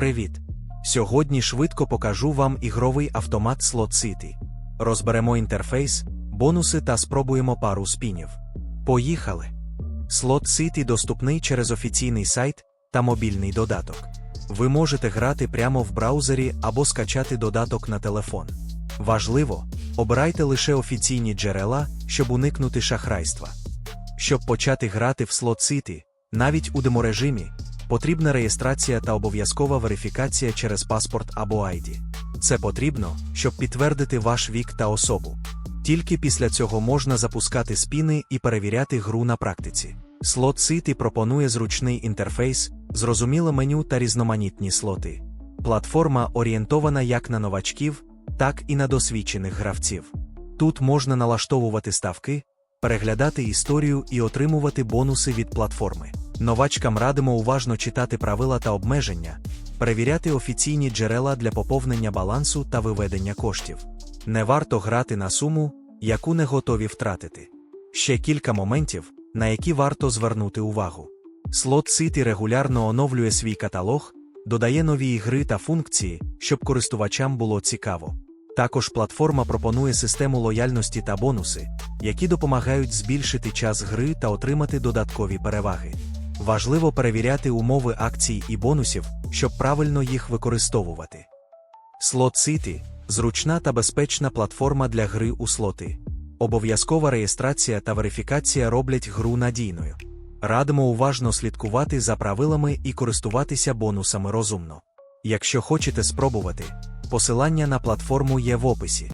Привіт! Сьогодні швидко покажу вам ігровий автомат Slot City. Розберемо інтерфейс, бонуси та спробуємо пару спінів. Поїхали! Slot City доступний через офіційний сайт та мобільний додаток. Ви можете грати прямо в браузері або скачати додаток на телефон. Важливо, обирайте лише офіційні джерела, щоб уникнути шахрайства. Щоб почати грати в Slot City, навіть у деморежимі, потрібна реєстрація та обов'язкова верифікація через паспорт або ID. Це потрібно, щоб підтвердити ваш вік та особу. Тільки після цього можна запускати спіни і перевіряти гру на практиці. Slot City пропонує зручний інтерфейс, зрозуміле меню та різноманітні слоти. Платформа орієнтована як на новачків, так і на досвідчених гравців. Тут можна налаштовувати ставки, переглядати історію і отримувати бонуси від платформи. Новачкам радимо уважно читати правила та обмеження, перевіряти офіційні джерела для поповнення балансу та виведення коштів. Не варто грати на суму, яку не готові втратити. Ще кілька моментів, на які варто звернути увагу. Slot City регулярно оновлює свій каталог, додає нові ігри та функції, щоб користувачам було цікаво. Також платформа пропонує систему лояльності та бонуси, які допомагають збільшити час гри та отримати додаткові переваги. Важливо перевіряти умови акцій і бонусів, щоб правильно їх використовувати. Slot City зручна та безпечна платформа для гри у слоти. Обов'язкова реєстрація та верифікація роблять гру надійною. Радимо уважно слідкувати за правилами і користуватися бонусами розумно. Якщо хочете спробувати, посилання на платформу є в описі.